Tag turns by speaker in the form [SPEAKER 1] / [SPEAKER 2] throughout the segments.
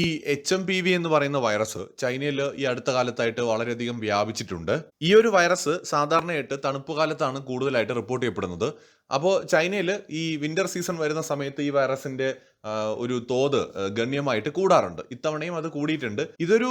[SPEAKER 1] ഈ H M P V എന്ന് പറയുന്ന വൈറസ് ചൈനയിൽ ഈ അടുത്ത കാലത്തായിട്ട് വളരെയധികം വ്യാപിച്ചിട്ടുണ്ട്. ഈ ഒരു വൈറസ് സാധാരണയായിട്ട് തണുപ്പ് കാലത്താണ് കൂടുതലായിട്ട് റിപ്പോർട്ട് ചെയ്യപ്പെടുന്നത്. അപ്പോൾ ചൈനയിൽ ഈ വിന്റർ സീസൺ വരുന്ന സമയത്ത് ഈ വൈറസിന്റെ ഒരു തോത് ഗണ്യമായിട്ട് കൂടാറുണ്ട്. ഇത്തവണയും അത് കൂടിയിട്ടുണ്ട്. ഇതൊരു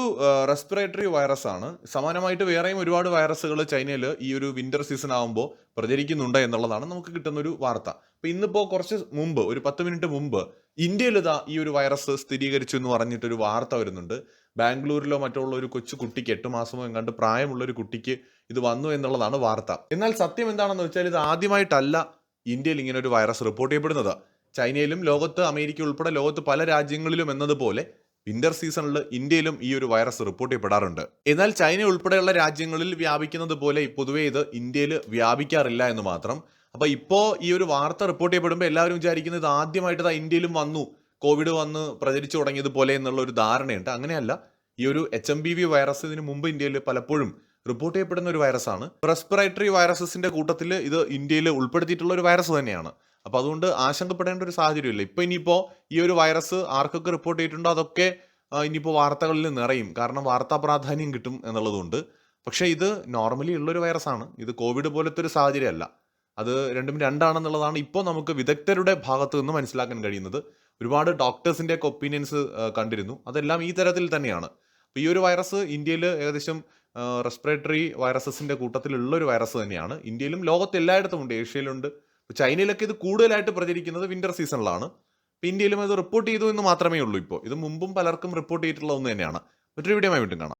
[SPEAKER 1] റെസ്പിറേറ്ററി വൈറസ് ആണ്. സമാനമായിട്ട് വേറെയും ഒരുപാട് വൈറസുകൾ ചൈനയിൽ ഈ ഒരു വിന്റർ സീസൺ ആകുമ്പോൾ പ്രചരിക്കുന്നുണ്ട് എന്നുള്ളതാണ് നമുക്ക് കിട്ടുന്ന ഒരു വാർത്ത. അപ്പൊ ഇന്നിപ്പോ കുറച്ച് മുമ്പ് ഒരു പത്ത് മിനിറ്റ് മുമ്പ് ഇന്ത്യയിൽ ഇതാ ഈ ഒരു വൈറസ് സ്ഥിരീകരിച്ചു എന്ന് പറഞ്ഞിട്ടൊരു വാർത്ത വരുന്നുണ്ട്. ബാംഗ്ലൂരിലോ മറ്റുള്ള ഒരു കൊച്ചു കുട്ടിക്ക് എട്ട് മാസമോ എങ്ങാണ്ട് പ്രായമുള്ള ഒരു കുട്ടിക്ക് ഇത് വന്നു എന്നുള്ളതാണ് വാർത്ത. എന്നാൽ സത്യം എന്താണെന്ന് വെച്ചാൽ ഇത് ആദ്യമായിട്ടല്ല ഇന്ത്യയിൽ ഇങ്ങനെ ഒരു വൈറസ് റിപ്പോർട്ട് ചെയ്യപ്പെടുന്നത്. ചൈനയിലും ലോകത്ത് അമേരിക്ക ഉൾപ്പെടെ ലോകത്ത് പല രാജ്യങ്ങളിലും എന്നതുപോലെ വിന്റർ സീസണിൽ ഇന്ത്യയിലും ഈ ഒരു വൈറസ് റിപ്പോർട്ട് ചെയ്യപ്പെടാറുണ്ട്. എന്നാൽ ചൈന ഉൾപ്പെടെയുള്ള രാജ്യങ്ങളിൽ വ്യാപിക്കുന്നത് പോലെ പൊതുവേ ഇത് ഇന്ത്യയിൽ വ്യാപിക്കാറില്ല എന്ന് മാത്രം. അപ്പൊ ഇപ്പോ ഈ ഒരു വാർത്ത റിപ്പോർട്ട് ചെയ്യപ്പെടുമ്പോൾ എല്ലാവരും വിചാരിക്കുന്നത് ആദ്യമായിട്ട് ഇത് ഇന്ത്യയിലും വന്നു കോവിഡ് വന്ന് പ്രചരിച്ചു തുടങ്ങിയത് പോലെ എന്നുള്ള ഒരു ധാരണയുണ്ട്. അങ്ങനെയല്ല ഈ ഒരു H M B V virus ഇതിന് മുമ്പ് ഇന്ത്യയിൽ പലപ്പോഴും റിപ്പോർട്ട് ചെയ്യപ്പെടുന്ന ഒരു വൈറസാണ്. റെസ്പിറേറ്ററി വൈറസസിന്റെ കൂട്ടത്തിൽ ഇത് ഇന്ത്യയിൽ ഉൾപ്പെടുത്തിയിട്ടുള്ള ഒരു വൈറസ് തന്നെയാണ്. അപ്പൊ അതുകൊണ്ട് ആശങ്കപ്പെടേണ്ട ഒരു സാഹചര്യമില്ല. ഇപ്പൊ ഇനിയിപ്പോ ഈ ഒരു വൈറസ് ആർക്കൊക്കെ റിപ്പോർട്ട് ചെയ്തിട്ടുണ്ടോ? അതൊക്കെ ഇനിയിപ്പോ വാർത്തകളിൽ നിറയും. കാരണം വാർത്താ പ്രാധാന്യം കിട്ടും എന്നുള്ളതുകൊണ്ട്. പക്ഷേ ഇത് നോർമലി ഉള്ള ഉള്ളൊരു വൈറസാണ്. ഇത് കോവിഡ് പോലത്തെ ഒരു സാഹചര്യമല്ല. അത് രണ്ടും രണ്ടാണെന്നുള്ളതാണ് ഇപ്പോൾ നമുക്ക് വിദഗ്ധരുടെ ഭാഗത്തു നിന്ന് മനസ്സിലാക്കാൻ കഴിയുന്നത്. ഒരുപാട് ഡോക്ടേഴ്സിന്റെ ഒക്കെ ഒപ്പീനിയൻസ് കണ്ടിരുന്നു. അതെല്ലാം ഈ തരത്തിൽ തന്നെയാണ്. അപ്പോൾ ഈ ഒരു വൈറസ് ഇന്ത്യയിൽ ഏകദേശം റെസ്പിറേറ്ററി വൈറസസിന്റെ കൂട്ടത്തിലുള്ള ഒരു വൈറസ് തന്നെയാണ്. ഇന്ത്യയിലും ലോകത്ത് എല്ലായിടത്തും ഉണ്ട്. ഏഷ്യയിലുണ്ട്. ചൈനയിലൊക്കെ ഇത് കൂടുതലായിട്ട് പ്രചരിക്കുന്നത് വിന്റർ സീസണിലാണ് ഇപ്പോൾ ഇന്ത്യയിലും അത് റിപ്പോർട്ട് ചെയ്തു എന്ന് മാത്രമേ ഉള്ളൂ ഇപ്പോൾ ഇത് മുമ്പും പലർക്കും റിപ്പോർട്ട് ചെയ്തിട്ടുള്ള ഒന്ന് തന്നെയാണ്. മറ്റൊരു വീഡിയോ വീണ്ടും കാണാം.